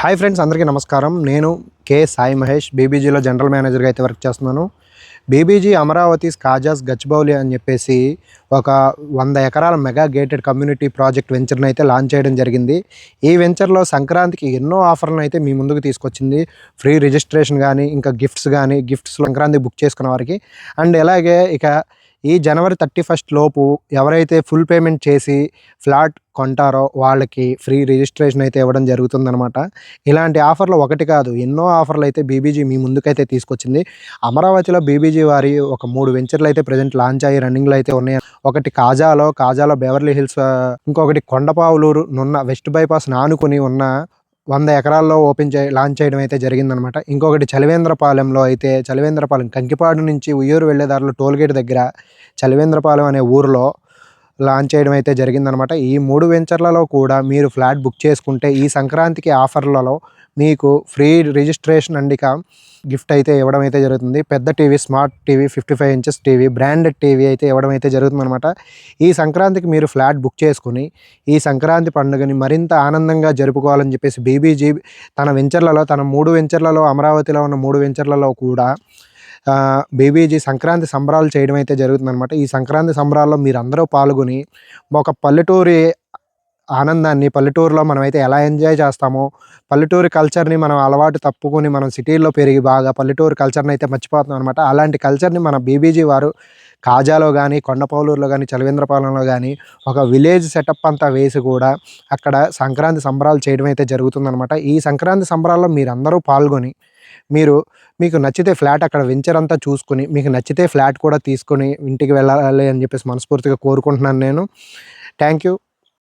Hi friends అందరికీ నమస్కారం. నేను కే సాయి మహేష్ బీబీజీలో జనరల్ మేనేజర్గా అయితే వర్క్ చేస్తున్నాను. బీబీజీ అమరావతి కాజాస్ గచ్చిబౌలి అని చెప్పేసి ఒక వంద ఎకరాల మెగా గేటెడ్ కమ్యూనిటీ ప్రాజెక్ట్ వెంచర్ని అయితే లాంచ్ చేయడం జరిగింది. ఈ వెంచర్లో సంక్రాంతికి ఎన్నో ఆఫర్లను అయితే మీ ముందుకు తీసుకొచ్చింది. ఫ్రీ రిజిస్ట్రేషన్ కానీ ఇంకా గిఫ్ట్స్ కానీ గిఫ్ట్స్ సంక్రాంతి బుక్ చేసుకున్న వారికి. అండ్ ఇలాగే ఇక ఈ జనవరి థర్టీ ఫస్ట్ లోపు ఎవరైతే ఫుల్ పేమెంట్ చేసి ఫ్లాట్ కొంటారో వాళ్ళకి ఫ్రీ రిజిస్ట్రేషన్ అయితే ఇవ్వడం జరుగుతుందనమాట ఇలాంటి ఆఫర్లు ఒకటి కాదు ఎన్నో ఆఫర్లు అయితే బీబీజీ మీ ముందుకైతే తీసుకొచ్చింది. అమరావతిలో బీబీజీ వారి ఒక మూడు వెంచర్లు అయితే ప్రజెంట్ లాంచ్ అయ్యి రన్నింగ్లో అయితే ఉన్నాయి. ఒకటి కాజాలో కాజాలో బెవర్లీ హిల్స్ ఇంకొకటి కొండపావులూరు నున్న వెస్ట్ బైపాస్ నానుకుని ఉన్న వంద ఎకరాల్లో ఓపెన్ చే లాంచ్ చేయడం అయితే జరిగిందనమాట. ఇంకొకటి చలివేంద్రపాలెంలో అయితే చలివేంద్రపాలెం కంకిపాడు నుంచి ఉయ్యూరు వెళ్ళే దారిలో టోల్గేట్ దగ్గర చలివేంద్రపాలెం అనే ఊరిలో లాంచ్ చేయడం అయితే జరిగిందనమాట. ఈ మూడు వెంచర్లలో కూడా మీరు ఫ్లాట్ బుక్ చేసుకుంటే ఈ సంక్రాంతికి ఆఫర్లలో మీకు ఫ్రీ రిజిస్ట్రేషన్ అండ్ ఇక గిఫ్ట్ అయితే ఇవ్వడం అయితే జరుగుతుంది. పెద్ద TV smart TV fifty five inches TV branded TV అయితే ఇవ్వడం అయితే జరుగుతుంది అనమాట ఈ సంక్రాంతికి మీరు ఫ్లాట్ బుక్ చేసుకుని ఈ సంక్రాంతి పండుగని మరింత ఆనందంగా జరుపుకోవాలని చెప్పేసి బీబీజీ తన వెంచర్లలో తన మూడు వెంచర్లలో అమరావతిలో ఉన్న మూడు వెంచర్లలో కూడా బీబీజీ సంక్రాంతి సంబరాలు చేయడం అయితే జరుగుతుందన్నమాట. ఈ సంక్రాంతి సంబరాల్లో మీరు అందరూ పాల్గొని ఒక పల్లెటూరి ఆనందాన్ని పల్లెటూరులో మనం అయితే ఎలా ఎంజాయ్ చేస్తామో పల్లెటూరి కల్చర్ని మనం అలవాటు తప్పుకొని మనం సిటీల్లో పెరిగి బాగా పల్లెటూరు కల్చర్ని అయితే మర్చిపోతున్నాం అనమాట అలాంటి కల్చర్ని మన బీబీజీ వారు కాజాలో కానీ కొండపౌలూరులో కానీ చలవేంద్రపాలెంలో కానీ ఒక విలేజ్ సెటప్ అంతా వేసి కూడా అక్కడ సంక్రాంతి సంబరాలు చేయడం అయితే జరుగుతుందన్నమాట. ఈ సంక్రాంతి సంబరాల్లో మీరందరూ పాల్గొని మీరు మీకు నచ్చితే ఫ్లాట్ అక్కడ వెంచర్ అంతా చూసుకుని మీకు నచ్చితే ఫ్లాట్ కూడా తీసుకొని ఇంటికి వెళ్ళాలి అని చెప్పేసి మనస్ఫూర్తిగా కోరుకుంటున్నాను నేను. Thank you